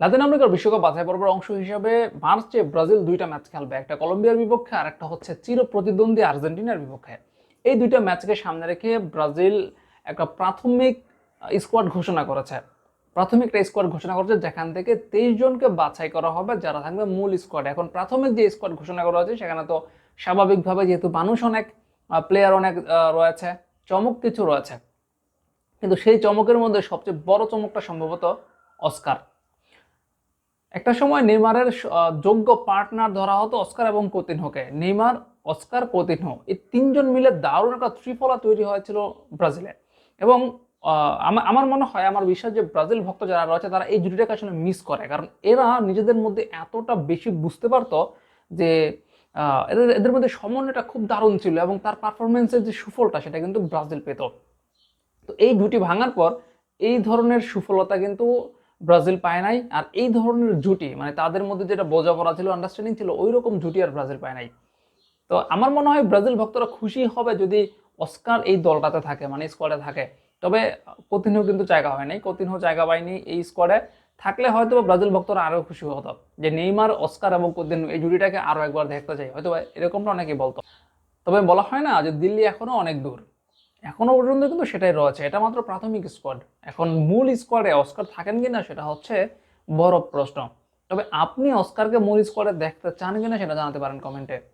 লাতিন আমেরিকার বিশ্বকাপ বাছাই পর্বের অংশ হিসাবে মার্চে ব্রাজিল দুইটা ম্যাচ খেলবে, একটা কলম্বিয়ার বিপক্ষে আর একটা হচ্ছে চির প্রতিদ্বন্দ্বী আর্জেন্টিনার বিপক্ষে। এই দুইটা ম্যাচকে সামনে রেখে ব্রাজিল একটা প্রাথমিক স্কোয়াড ঘোষণা করেছে। প্রাথমিক একটা স্কোয়াড ঘোষণা করেছে যেখান থেকে তেইশ জনকে বাছাই করা হবে যারা থাকবে মূল স্কোয়াড। এখন প্রাথমিক যে স্কোয়াড ঘোষণা করা হয়েছে সেখানে তো স্বাভাবিকভাবে যেহেতু মানুষ অনেক প্লেয়ার অনেক রয়েছে, চমক কিছু রয়েছে। কিন্তু সেই চমকের মধ্যে সবচেয়ে বড় চমকটা সম্ভবত অস্কার। একটা সময় নেইমারের যোগ্য পার্টনার ধরা হতো অস্কার এবং কোতিনহোকে। নেইমার, অস্কার, কোতিনহো, এই তিনজন মিলে দারুণ একটা ত্রিফলা তৈরি হয়েছিল ব্রাজিলে। এবং আমার মনে হয়, আমার বিশ্বাস যে ব্রাজিল ভক্ত যারা রয়েছে, তারা এই জুটিটাকে আসলে মিস করে। কারণ এরা নিজেদের মধ্যে এতটা বেশি বুঝতে পারতো যে এদের এদের মধ্যে সমন্বয়টা খুব দারুণ ছিল এবং তার পারফরমেন্সের যে সুফলটা, সেটা কিন্তু ব্রাজিল পেত। তো এই জুটি ভাঙার পর এই ধরনের সুফলতা কিন্তু ব্রাজিল পায় নাই। আর এই ধরনের জুটি মানে তাদের মধ্যে যেটা বোঝাপড়া ছিল আন্ডারস্ট্যান্ডিং ছিল ওই রকম জুটি আর ব্রাজিল পায় নাই। তো আমার মনে হয় ব্রাজিল ভক্তরা খুশি হবে যদি অস্কার এই দলটাতে থাকে মানে স্কোয়াডে থাকে। তবে কতিনহো কিন্তু জায়গা হয় নাই জায়গা পায়নি এই স্কোয়াডে থাকলে হয়তো ব্রাজিল ভক্তরা আরও খুশি হতো। যে নেইমার, অস্কার এবং কতিনহো এই জুটিটাকে আরও একবার দেখতে চাই। হয়তো এরকমটা অনেকেই বলতো। তবে বলা হয় না যে দিল্লি এখনও অনেক দূর। এখনও পর্যন্ত কিন্তু সেটাই রয়েছে। এটা মাত্র প্রাথমিক স্কোয়াড এখন মূল স্কোয়াডে অস্কার থাকেন কি না সেটা হচ্ছে বড় প্রশ্ন। তবে আপনি অস্কারকে মূল স্কোয়াডে দেখতে চান কিনা সেটা জানাতে পারেন কমেন্টে